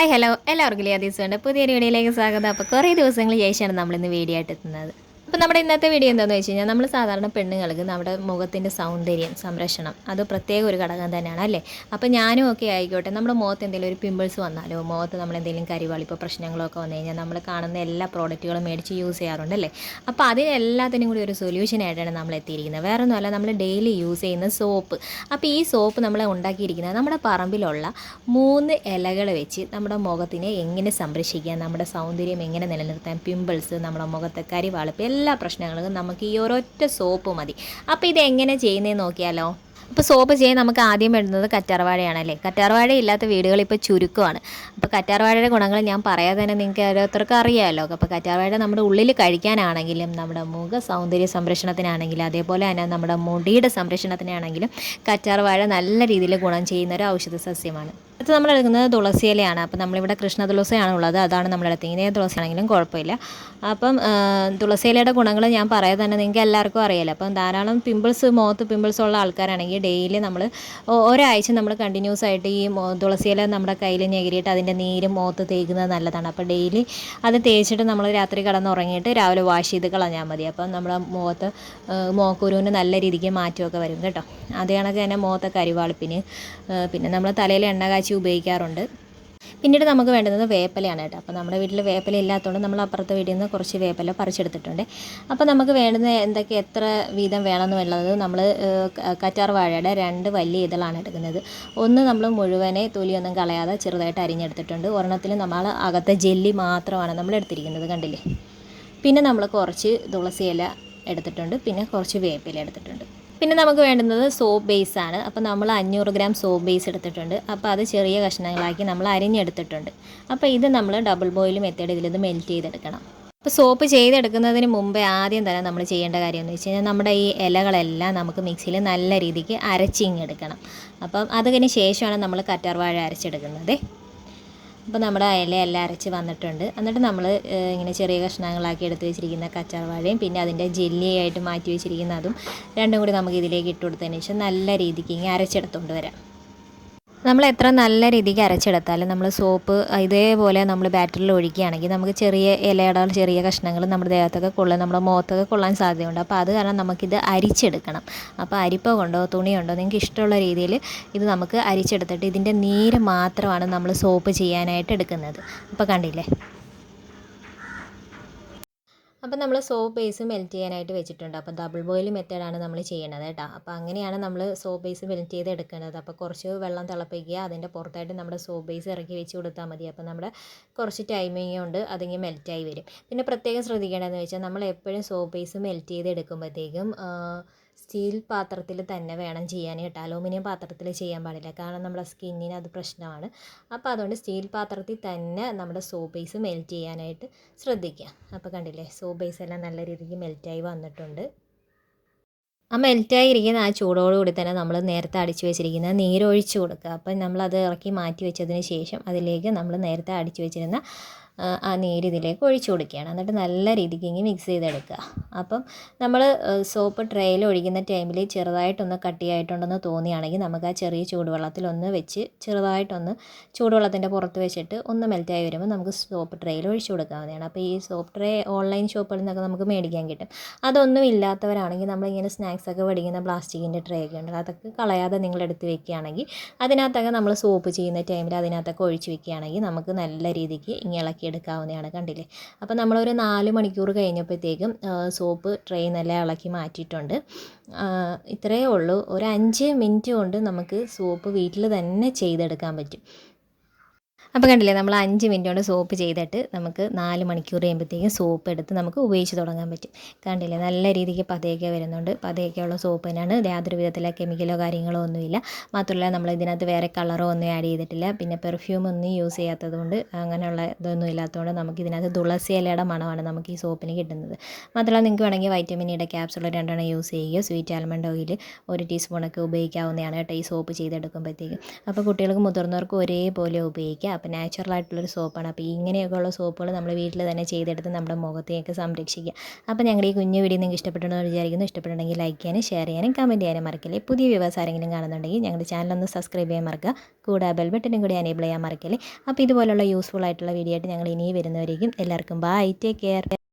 Hi hello എല്ലാവർക്കും ലിയാദീസ് വേണ്ട പുതിയൊരു വീഡിയോയിലേക്ക് സ്വാഗതം. അപ്പോൾ കുറേ ദിവസങ്ങൾ ശേഷമാണ് നമ്മളിന്ന് വീഡിയോ ആയിട്ട് എത്തുന്നത്. അപ്പോൾ നമ്മുടെ ഇന്നത്തെ വീഡിയോ എന്താണെന്ന് വെച്ച് കഴിഞ്ഞാൽ നമ്മൾ സാധാരണ പെണ്ണുങ്ങൾക്ക് നമ്മുടെ മുഖത്തിന്റെ സൗന്ദര്യം സംരക്ഷണം അത് പ്രത്യേക ഒരു ഘടകം തന്നെയാണ് അല്ലേ? അപ്പോൾ ഞാനും ഒക്കെ ആയിക്കോട്ടെ നമ്മുടെ മുഖത്ത് എന്തെങ്കിലും ഒരു പിമ്പിൾസ് വന്നാലോ മുഖത്ത് നമ്മൾ എന്തെങ്കിലും കരിവാളിപ്പോൾ പ്രശ്നങ്ങളൊക്കെ വന്നു കഴിഞ്ഞാൽ നമ്മൾ കാണുന്ന എല്ലാ പ്രോഡക്റ്റുകളും മേടിച്ച് യൂസ് ചെയ്യാറുണ്ട് അല്ലേ? അപ്പോൾ അതിനെല്ലാത്തിനും കൂടി ഒരു സൊല്യൂഷൻ ആയിട്ടാണ് നമ്മൾ എത്തിയിരിക്കുന്നത്. വേറെ ഒന്നുമല്ല നമ്മൾ ഡെയിലി യൂസ് ചെയ്യുന്ന സോപ്പ് അപ്പോൾ ഈ സോപ്പ് നമ്മൾ ഉണ്ടാക്കിയിരിക്കുന്നത് നമ്മുടെ പറമ്പിലുള്ള മൂന്ന് ഇലകൾ വെച്ച് നമ്മുടെ മുഖത്തിനെ എങ്ങനെ സംരക്ഷിക്കാം നമ്മുടെ സൗന്ദര്യം എങ്ങനെ നിലനിർത്താം പിമ്പിൾസ് നമ്മുടെ മുഖത്തെ കരിവാളിപ്പ് എല്ലാ പ്രശ്നങ്ങൾക്കും നമുക്ക് ഈ ഒരൊറ്റ സോപ്പ് മതി. അപ്പോൾ ഇത് എങ്ങനെ ചെയ്യുന്നതെന്ന് നോക്കിയാലോ? അപ്പോൾ സോപ്പ് ചെയ്യാൻ നമുക്ക് ആദ്യം വേണ്ടുന്നത് കറ്റാർവാഴയാണല്ലേ? കറ്റാർവാഴ ഇല്ലാത്ത വീടുകൾ ഇപ്പോൾ ചുരുക്കമാണ്. അപ്പോൾ കറ്റാർവാഴയുടെ ഗുണങ്ങൾ ഞാൻ പറയാതെ തന്നെ നിങ്ങൾക്ക് ഓരോരുത്തർക്കും അറിയാമല്ലോ അപ്പോൾ കറ്റാർവാഴ നമ്മുടെ ഉള്ളിൽ കഴിക്കാനാണെങ്കിലും നമ്മുടെ മുഖ സൗന്ദര്യ സംരക്ഷണത്തിനാണെങ്കിലും അതേപോലെ തന്നെ നമ്മുടെ മുടിയുടെ സംരക്ഷണത്തിനാണെങ്കിലും കറ്റാർവാഴ നല്ല രീതിയിൽ ഗുണം ചെയ്യുന്ന ഒരു ഔഷധ സസ്യമാണ്. അടുത്ത് നമ്മൾ എടുക്കുന്നത് തുളസി ഇലയാണ്. അപ്പം നമ്മളിവിടെ കൃഷ്ണ തുളസിയാണ് ഉള്ളത്. അതാണ് തുളസി ആണെങ്കിലും കുഴപ്പമില്ല. അപ്പം തുളസി ഇലയുടെ ഗുണങ്ങൾ ഞാൻ പറയാതെ തന്നെ നിങ്ങൾക്ക് എല്ലാവർക്കും അറിയാലോ. അപ്പം ധാരാളം പിമ്പിൾസ് മുഖത്ത് പിമ്പിൾസ് ഉള്ള ആൾക്കാരാണെങ്കിൽ ഡെയിലി നമ്മൾ ഒരാഴ്ച നമ്മൾ കണ്ടിന്യൂസ് ആയിട്ട് ഈ തുളസി ഇല നമ്മുടെ കയ്യിൽ ഞെകിരിയിട്ട് അതിന്റെ നീര് മുഖത്ത് തേക്കുന്നത് നല്ലതാണ്. അപ്പോൾ ഡെയിലി അത് തേച്ചിട്ട് നമ്മൾ രാത്രി കിടന്നുറങ്ങിയിട്ട് രാവിലെ വാഷ് ചെയ്ത് കളഞ്ഞാൽ മതി. അപ്പം നമ്മുടെ മുഖത്ത് മോക്കുരുവിന് നല്ല രീതിക്ക് മാറ്റമൊക്കെ വരും കേട്ടോ. അതേ കണക്ക് തന്നെ മുഖത്തെ കരിവാളിപ്പിന് പിന്നെ നമ്മൾ തലയിൽ എണ്ണ കാച്ചി ഉപയോഗിക്കാറുണ്ട്. പിന്നീട് നമുക്ക് വേണ്ടുന്നത് വേപ്പലയാണ് കേട്ടോ. അപ്പോൾ നമ്മുടെ വീട്ടിൽ വേപ്പല ഇല്ലാത്തതുകൊണ്ട് നമ്മൾ അപ്പുറത്തെ വീട്ടിൽ നിന്ന് കുറച്ച് വേപ്പല പറിച്ചെടുത്തിട്ടുണ്ട്. അപ്പോൾ നമുക്ക് വേണ്ടുന്ന എന്തൊക്കെ എത്ര വീതം വേണമെന്നുള്ളത് നമ്മൾ കറ്റാർ വാഴയുടെ രണ്ട് വലിയ ഇതളാണ് എടുക്കുന്നത്. ഒന്ന് നമ്മൾ മുഴുവനെ തൊലിയൊന്നും കളയാതെ ചെറുതായിട്ട് അരിഞ്ഞെടുത്തിട്ടുണ്ട്. ഒരെണ്ണത്തിൽ നമ്മൾ അകത്തെ ജെല്ലി മാത്രമാണ് നമ്മൾ എടുത്തിരിക്കുന്നത് കണ്ടില്ലേ? പിന്നെ നമ്മൾ കുറച്ച് തുളസിയില എടുത്തിട്ടുണ്ട്. പിന്നെ കുറച്ച് വേപ്പില എടുത്തിട്ടുണ്ട്. പിന്നെ നമുക്ക് വേണ്ടുന്നത് സോപ്പ് ബേസ് ആണ്. അപ്പോൾ നമ്മൾ അഞ്ഞൂറ് ഗ്രാം സോപ്പ് ബേസ് എടുത്തിട്ടുണ്ട്. അപ്പോൾ അത് ചെറിയ കഷ്ണങ്ങളാക്കി നമ്മൾ അരിഞ്ഞെടുത്തിട്ടുണ്ട്. അപ്പോൾ ഇത് നമ്മൾ ഡബിൾ ബോയിൽ മെത്തേഡ് ഇതിലിത് മെൽറ്റ് ചെയ്തെടുക്കണം. അപ്പോൾ സോപ്പ് ചെയ്തെടുക്കുന്നതിന് മുമ്പേ ആദ്യം തന്നെ നമ്മൾ ചെയ്യേണ്ട കാര്യം എന്ന് വെച്ച് കഴിഞ്ഞാൽ നമ്മുടെ ഈ ഇലകളെല്ലാം നമുക്ക് മിക്സിയിൽ നല്ല രീതിക്ക് അരച്ചിങ്ങെടുക്കണം അപ്പം അതിന് ശേഷമാണ് നമ്മൾ കറ്റാർവാഴ അരച്ചെടുക്കുന്നത്. അപ്പോൾ നമ്മുടെ അയലയെല്ലാം അരച്ച് വന്നിട്ടുണ്ട്. എന്നിട്ട് നമ്മൾ ഇങ്ങനെ ചെറിയ കഷ്ണങ്ങളാക്കി എടുത്ത് വെച്ചിരിക്കുന്ന കച്ചാർവാഴയും പിന്നെ അതിന്റെ ജെല്ലിയായിട്ട് മാറ്റി വെച്ചിരിക്കുന്ന അതും രണ്ടും കൂടി നമുക്ക് ഇതിലേക്ക് ഇട്ട് കൊടുത്തതിന് ശേഷം നല്ല രീതിക്ക് ഇങ്ങനെ അരച്ചെടുത്തുകൊണ്ട് വരാം. നമ്മൾ എത്ര നല്ല രീതിക്ക് അരച്ചെടുത്താലും നമ്മൾ സോപ്പ് ഇതേപോലെ നമ്മൾ ബാറ്ററിൽ ഒഴിക്കുകയാണെങ്കിൽ നമുക്ക് ചെറിയ ഇലയുടെ ചെറിയ കഷ്ണങ്ങൾ നമ്മുടെ ദേഹത്തൊക്കെ കൊള്ളാൻ നമ്മുടെ മുഖത്തൊക്കെ കൊള്ളാൻ സാധ്യതയുണ്ട്. അപ്പോൾ അത് കാരണം നമുക്കിത് അരിച്ചെടുക്കണം. അപ്പോൾ അരിപ്പ കൊണ്ടോ തുണിയുണ്ടോ നിങ്ങൾക്ക് ഇഷ്ടമുള്ള രീതിയിൽ ഇത് നമുക്ക് അരിച്ചെടുത്തിട്ട് ഇതിന്റെ നീര് മാത്രമാണ് നമ്മൾ സോപ്പ് ചെയ്യാനായിട്ട് എടുക്കുന്നത്. അപ്പോൾ കണ്ടില്ലേ? അപ്പോൾ നമ്മൾ സോപ്പ് ബേസ് മെൽറ്റ് ചെയ്യാനായിട്ട് വെച്ചിട്ടുണ്ട്. അപ്പോൾ ഡബിൾ ബോയിൽ മെത്തേഡാണ് നമ്മൾ ചെയ്യണത് കേട്ടോ. അപ്പോൾ അങ്ങനെയാണ് നമ്മൾ സോപ്പ് ബേസ് മെൽറ്റ് ചെയ്ത് എടുക്കേണ്ടത് അപ്പോൾ കുറച്ച് വെള്ളം തിളപ്പിക്കുക അതിന്റെ പുറത്തായിട്ട് നമ്മുടെ സോപ്പ് ബേസ് ഇറക്കി വെച്ച് കൊടുത്താൽ മതി. അപ്പോൾ നമ്മുടെ കുറച്ച് ടൈമിങ് കൊണ്ട് അതിങ്ങനെ മെൽറ്റായി വരും. പിന്നെ പ്രത്യേകം ശ്രദ്ധിക്കേണ്ടതെന്ന് വെച്ചാൽ നമ്മൾ എപ്പോഴും സോപ്പ് ബേസ് മെൽറ്റ് ചെയ്ത് എടുക്കുമ്പോഴത്തേക്കും സ്റ്റീൽ പാത്രത്തിൽ തന്നെ വേണം ചെയ്യാൻ. കേട്ടോ അലൂമിനിയം പാത്രത്തിൽ ചെയ്യാൻ പാടില്ല. കാരണം നമ്മുടെ സ്കിന്നിന് അത് പ്രശ്നമാണ്. അപ്പോൾ അതുകൊണ്ട് സ്റ്റീൽ പാത്രത്തിൽ തന്നെ നമ്മുടെ സോപ്പ് ബേസ് മെൽറ്റ് ചെയ്യാനായിട്ട് ശ്രദ്ധിക്കുക. അപ്പോൾ കണ്ടില്ലേ സോപ്പ് ബേസ് എല്ലാം നല്ല രീതിക്ക് മെൽറ്റായി വന്നിട്ടുണ്ട്. ആ മെൽറ്റായി ഇരിക്കുന്ന ആ ചൂടോടുകൂടി തന്നെ നമ്മൾ നേരത്തെ അടിച്ചു വെച്ചിരിക്കുന്ന നീരൊഴിച്ച് കൊടുക്കുക. അപ്പം നമ്മളത് ഇറക്കി മാറ്റി വെച്ചതിന് ശേഷം അതിലേക്ക് നമ്മൾ നേരത്തെ അടിച്ചു വെച്ചിരുന്ന ആ നീര് ഇതിലേക്ക് ഒഴിച്ചു കൊടുക്കുകയാണ്. എന്നിട്ട് നല്ല രീതിക്ക് ഇങ്ങനെ മിക്സ് ചെയ്തെടുക്കുക. അപ്പം നമ്മൾ സോപ്പ് ട്രേയിൽ ഒഴിക്കുന്ന ടൈമിൽ ചെറുതായിട്ടൊന്ന് കട്ടിയായിട്ടുണ്ടെന്ന് തോന്നിയാണെങ്കിൽ നമുക്ക് ആ ചെറിയ ചൂടുവെള്ളത്തിൽ ഒന്ന് വെച്ച് ചെറുതായിട്ടൊന്ന് ചൂടുവെള്ളത്തിന്റെ പുറത്ത് വെച്ചിട്ട് ഒന്ന് മെൽറ്റായി വരുമ്പോൾ നമുക്ക് സോപ്പ് ട്രേയിൽ ഒഴിച്ചു കൊടുക്കാവുന്നതാണ്. അപ്പോൾ ഈ സോപ്പ് ട്രേ ഓൺലൈൻ ഷോപ്പുകളിൽ നിന്നൊക്കെ നമുക്ക് മേടിക്കാൻ കിട്ടും. അതൊന്നും ഇല്ലാത്തവരാണെങ്കിൽ നമ്മളിങ്ങനെ സ്നാക്സ് ഒക്കെ മേടിക്കുന്ന പ്ലാസ്റ്റിക്കിന്റെ ട്രേ ഒക്കെ ഉണ്ട് അതൊക്കെ കളയാതെ നിങ്ങൾ എടുത്ത് വെക്കുകയാണെങ്കിൽ അതിനകത്തൊക്കെ നമ്മൾ സോപ്പ് ചെയ്യുന്ന ടൈമിൽ അതിനകത്തൊക്കെ ഒഴിച്ച് വെക്കുകയാണെങ്കിൽ നമുക്ക് നല്ല രീതിക്ക് ഇങ്ങനെ ഇളക്കിയെടുക്കാവുന്നതാണ് കണ്ടില്ലേ? അപ്പോൾ നമ്മളൊരു നാല് മണിക്കൂർ കഴിഞ്ഞപ്പോഴത്തേക്കും സോപ്പ് ട്രേ നല്ല ഇളക്കി മാറ്റിയിട്ടുണ്ട്. ഇത്രയേ ഉള്ളൂ. ഒരു അഞ്ച് മിനിറ്റ് കൊണ്ട് നമുക്ക് സോപ്പ് വീട്ടിൽ തന്നെ ചെയ്തെടുക്കാൻ പറ്റും. അപ്പോൾ കണ്ടില്ലേ നമ്മൾ അഞ്ച് മിനിറ്റ് കൊണ്ട് സോപ്പ് ചെയ്തിട്ട് നമുക്ക് നാല് മണിക്കൂർ കഴിയുമ്പോഴത്തേക്കും സോപ്പ് എടുത്ത് നമുക്ക് ഉപയോഗിച്ച് തുടങ്ങാൻ പറ്റും. കണ്ടില്ലേ നല്ല രീതിക്ക് പതയൊക്കെ വരുന്നുണ്ട്. പതയൊക്കെയുള്ള സോപ്പ് തന്നെയാണ്. യാതൊരു വിധത്തിലെ കെമിക്കലോ കാര്യങ്ങളോ ഒന്നുമില്ല. മാത്രമല്ല നമ്മൾ ഇതിനകത്ത് വേറെ കളറോ ഒന്നും ആഡ് ചെയ്തിട്ടില്ല. പിന്നെ പെർഫ്യൂം ഒന്നും യൂസ് ചെയ്യാത്തത് കൊണ്ട് അങ്ങനെയുള്ള ഇതൊന്നും ഇല്ലാത്തതുകൊണ്ട് നമുക്ക് ഇതിനകത്ത് തുളസി ഇലയുടെ മണമാണ് നമുക്ക് ഈ സോപ്പിന് കിട്ടുന്നത്. മാത്രമല്ല നിങ്ങൾക്ക് വേണമെങ്കിൽ വൈറ്റമിൻ ഇയുടെ രണ്ടെണ്ണം യൂസ് ചെയ്യുക സ്വീറ്റ് ആൽമണ്ട് ഓയിൽ ഒരു ടീസ്പൂണൊക്കെ ഉപയോഗിക്കാവുന്നതാണ് കേട്ടോ ഈ സോപ്പ് ചെയ്തെടുക്കുമ്പോഴത്തേക്കും അപ്പോൾ കുട്ടികൾക്ക് മുതിർന്നവർക്കും ഒരേപോലെ ഉപയോഗിക്കുക അപ്പോൾ നാച്ചുറൽ ആയിട്ടുള്ളൊരു സോപ്പാണ് അപ്പോൾ ഇങ്ങനെയൊക്കെയുള്ള സോപ്പുകൾ നമ്മൾ വീട്ടിൽ തന്നെ ചെയ്തെടുത്ത് നമ്മുടെ മുഖത്തെയൊക്കെ സംരക്ഷിക്കുക. അപ്പോൾ ഞങ്ങളുടെ ഈ കുഞ്ഞു വീഡിയോ നിങ്ങൾക്ക് ഇഷ്ടപ്പെട്ടെന്ന് വിചാരിക്കുന്നു. ഇഷ്ടപ്പെട്ടുണ്ടെങ്കിൽ ലൈക്ക് ചെയ്യാനും ഷെയർ ചെയ്യാനും കമന്റ് ചെയ്യാനും മറക്കില്ലേ. പുതിയ വ്യൂവേഴ്സ് ആരെങ്കിലും കാണുന്നുണ്ടെങ്കിൽ ഞങ്ങളുടെ ചാനലൊന്ന് സബ്സ്ക്രൈബ് ചെയ്യാൻ മറക്കുക. കൂടാതെ ബെൽ ബട്ടനും കൂടി എനേബിൾ ചെയ്യാൻ മറക്കില്ലേ. അപ്പോൾ ഇതുപോലുള്ള യൂസ്ഫുൾ ആയിട്ടുള്ള വീഡിയോ ആയിട്ട് ഞങ്ങൾ ഇനി വരുന്നവരേക്കും എല്ലാവർക്കും ബൈ ടേക്ക് കെയർ